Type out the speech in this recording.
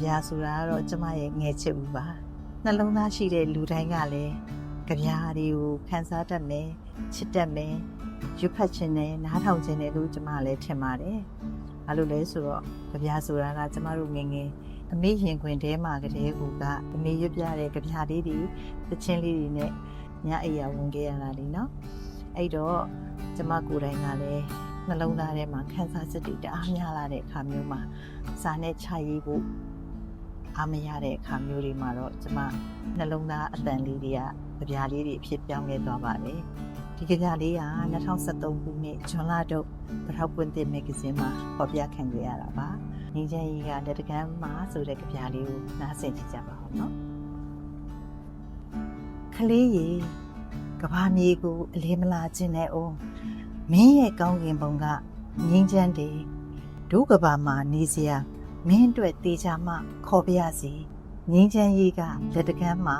ဗျာဆိုတာကတော့ကျမရဲ့ငယ်ချစ်ဦးပါနှလုံးသားရှိတဲ့လူတိုင်းကလည်းကြဗျာတွေကိုခန်းစားတတ်မယ်ချစ်တတ်မယ်ရွတ်ဖတ်ခြင်းနဲ့နားထောင်ခြင်းနဲ့လို့ကျမလည်းထင်ပါတယ်ဘာလို့လဲဆိုတော့ကြဗျာဆိုတာကကျမတို့ငယ်ငယ်အမေရင်ခွင်ထဲမှာကတည်းကအမေရွတ်ပြတဲ့ကြဗျာလေးတွေသချင်းလေးတွေနဲ့ညအိယာဝင်ခဲ့ရတာလीเนาะအဲ့တော့ကျမကိုယ်တိုင်ကလည်းနှလုံးသားထဲမှာခန်းစားစိတ်တွေတအားများလာတဲ့အခါမျိုးမှာစာနဲ့ခြာရေးဖို့ အားမရတဲ့အခါမျိုးတွေမှာတော့ကျမနှလုံးသားအတန်လေးတွေကကြပြားလေးတွေအဖြစ်ပြောင်းလဲသွားပါတယ်ဒီကြပြားလေးက2023ခုနှစ်ဇွန်လတုန်းပထောက်ပွင့်တဲ့မဂ္ဂဇင်းမှာဖော်ပြခံခဲ့ရတာပါငင်းချင်ကြီးကလက်တကမ်းမှာဆိုတဲ့ကြပြားလေးကိုနားဆင်ကြည့်ကြပါဦးနော်ကလေးရေကဘာမြေကိုအလေးမလာခြင်းနဲ့အောင်မင်းရဲ့ကောင်းကင်ဘုံကငင်းချမ်းတယ်ဒုကဘာမှာနေစရာ မင်းအတွက်တေချာမှခေါ်ပြရစီငင်းချမ်းကြီးကလက်တကမ်းမှာ